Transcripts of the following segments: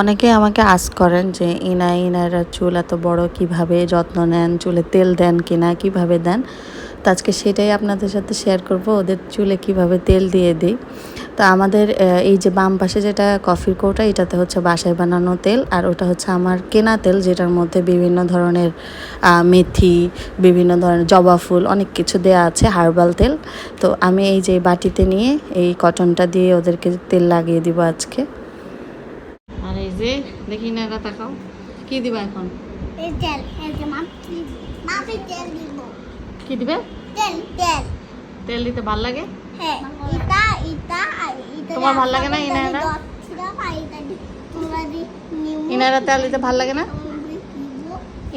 অনেকে আমাকে আস করেন যে, ইনা, ইনারা চুল এত বড় কীভাবে? যত্ন নেন, চুলে তেল দেন কিনা কীভাবে দেন? তো আজকে সেটাই আপনাদের সাথে শেয়ার করব, ওদের চুলে কীভাবে তেল দিয়ে দিই। তো আমাদের এই যে বাম পাশে যেটা কফির কৌটা, এটাতে হচ্ছে বাসায় বানানো তেল, আর ওটা হচ্ছে আমার কেনা তেল, যেটার মধ্যে বিভিন্ন ধরনের মেথি, বিভিন্ন ধরনের জবা ফুল, অনেক কিছু দেয়া আছে হার্বাল তেল। তো আমি এই যে বাটিতে নিয়ে এই কটনটা দিয়ে ওদেরকে তেল লাগিয়ে দিব আজকে। যে দেখি না এটা তাকাও কি দিবা এখন? কি দিবে? তেল তেল। তেল দিতে ভালো লাগে? হ্যাঁ তোমার ভালো লাগে না ইনারা? ইনারা তেল দিতে ভালো লাগে না?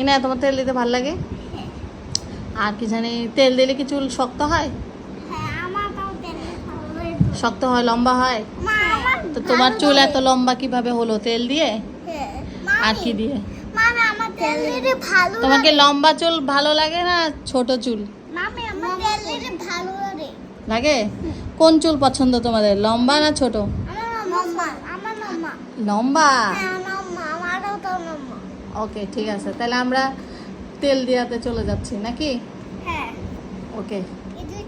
ইনা তোমার তেল দিতে ভালো লাগে? আর কি জানি তেল দিলে কি চুল শক্ত হয় হ্যাঁ আমার তাও তেল ভালো লাগে। শক্ত হয় লম্বা হয়? তো তোমার চুল এত লম্বা কীভাবে হলো? তেল দিয়ে? হ্যাঁ। আর কি দিয়ে? তোমাকে লম্বা চুল ভালো লাগে না ছোট চুল? মামি, আমার তেল দিলে ভালো লাগে। কোন চুল পছন্দ তোমাদের লম্বা না ছোট। লম্বা হ্যাঁ, মাম্মা। ওকে ঠিক আছে। তাহলে আমরা তেল দিয়াতে চলে যাচ্ছি নাকি? হ্যাঁ। ওকে।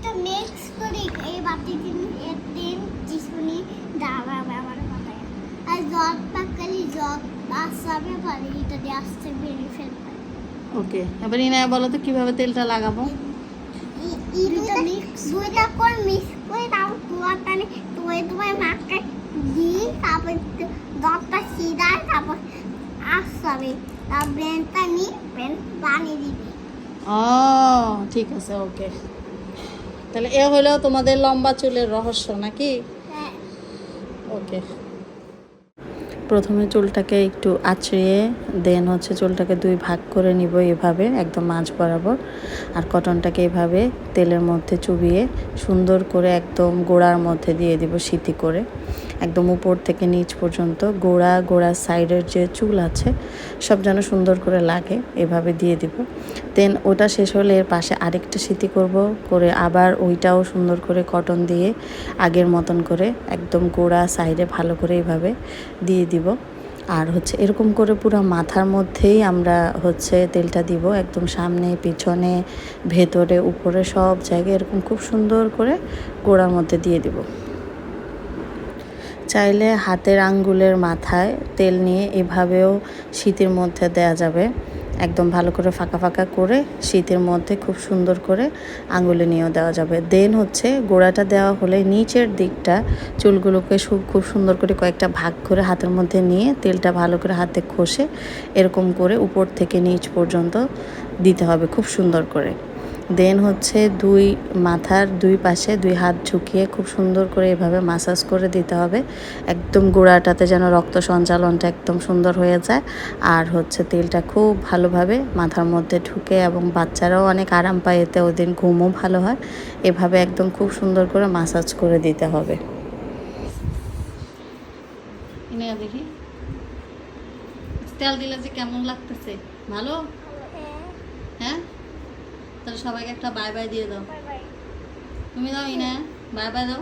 দুইটা mix করি, এই বাটিতে এর তিন চিকুনি ডাবা ব্যবহার করে। আর জল পাকালি জল আসামে পারি এটা দিয়ে আসতে বেরিয়ে ফেলতে। ওকে এবার ইনা বলো তো কীভাবে তেলটা লাগাবো? দুইটা দুইটা করে মিক্স করে তারপর তোমার টানে তুই তোমার মাকে দিই তারপর দশটা সিধায় তারপর আসাবে তার ব্রেনটা নিয়ে ব্রেন বানিয়ে দিবি। ও ঠিক আছে ওকে। তাহলে এ হলো তোমাদের লম্বা চুলের রহস্য নাকি? হ্যাঁ। ওকে প্রথমে চুলটাকে একটু আঁচড়িয়ে দেন হচ্ছে চুলটাকে দুই ভাগ করে নিব এভাবে, একদম মাঝ বরাবর। আর কটনটাকে এভাবে তেলের মধ্যে চুবিয়ে সুন্দর করে একদম গোড়ার মধ্যে দিয়ে দিব সিটি করে। একদম উপর থেকে নিচ পর্যন্ত গোড়া গোড়ার সাইডের যে চুল আছে, সব যেন সুন্দর করে লাগে, এভাবে দিয়ে দিব। দেন ওটা শেষ হলে এর পাশে আরেকটা সিটি করব, করে আবার ওইটাও সুন্দর করে কটন দিয়ে আগের মতন করে একদম গোড়া সাইডে ভালো করে এভাবে দিয়ে দিব। আর হচ্ছে এরকম করে পুরো মাথার মধ্যেই আমরা হচ্ছে তেলটা দিব, একদম সামনে, পিছনে, ভেতরে, উপরে সব জায়গায় এরকম খুব সুন্দর করে গোড়ার মধ্যে দিয়ে দিব। চাইলে হাতের আঙ্গুলের মাথায় তেল নিয়ে এভাবেও শীতের মধ্যে দেয়া যাবে। একদম ভালো করে ফাঁকা ফাঁকা করে শীতের মধ্যে খুব সুন্দর করে আঙ্গুলে নিয়েও দেওয়া যাবে। দেন হচ্ছে গোড়াটা দেওয়া হলে নিচের দিকটা চুলগুলোকে খুব সুন্দর করে কয়েকটা ভাগ করে হাতের মধ্যে নিয়ে তেলটা ভালো করে হাতে ঘষে এরকম করে উপর থেকে নিচ পর্যন্ত দিতে হবে খুব সুন্দর করে। দেন হচ্ছে দুই মাথার দুই পাশে দুই হাত ঝুঁকিয়ে খুব সুন্দর করে এভাবে মাসাজ করে দিতে হবে। একদম গোড়াটাতে যেন রক্ত সঞ্চালনটা একদম সুন্দর হয়ে যায়। আর হচ্ছে তেলটা খুব ভালোভাবে মাথার মধ্যে ঢুকে এবং বাচ্চারাও অনেক আরাম পায় এতে ওদিন ঘুমও ভালো হয়। এভাবে একদম খুব সুন্দর করে মাসাজ করে দিতে হবে। দেখি। তেল দিলে যে কেমন লাগতেছে? ভালো? হ্যাঁ? তাহলে সবাইকে একটা বাই বাই দিয়ে দাও। তুমি দাও ইনা। বাই বাই দাও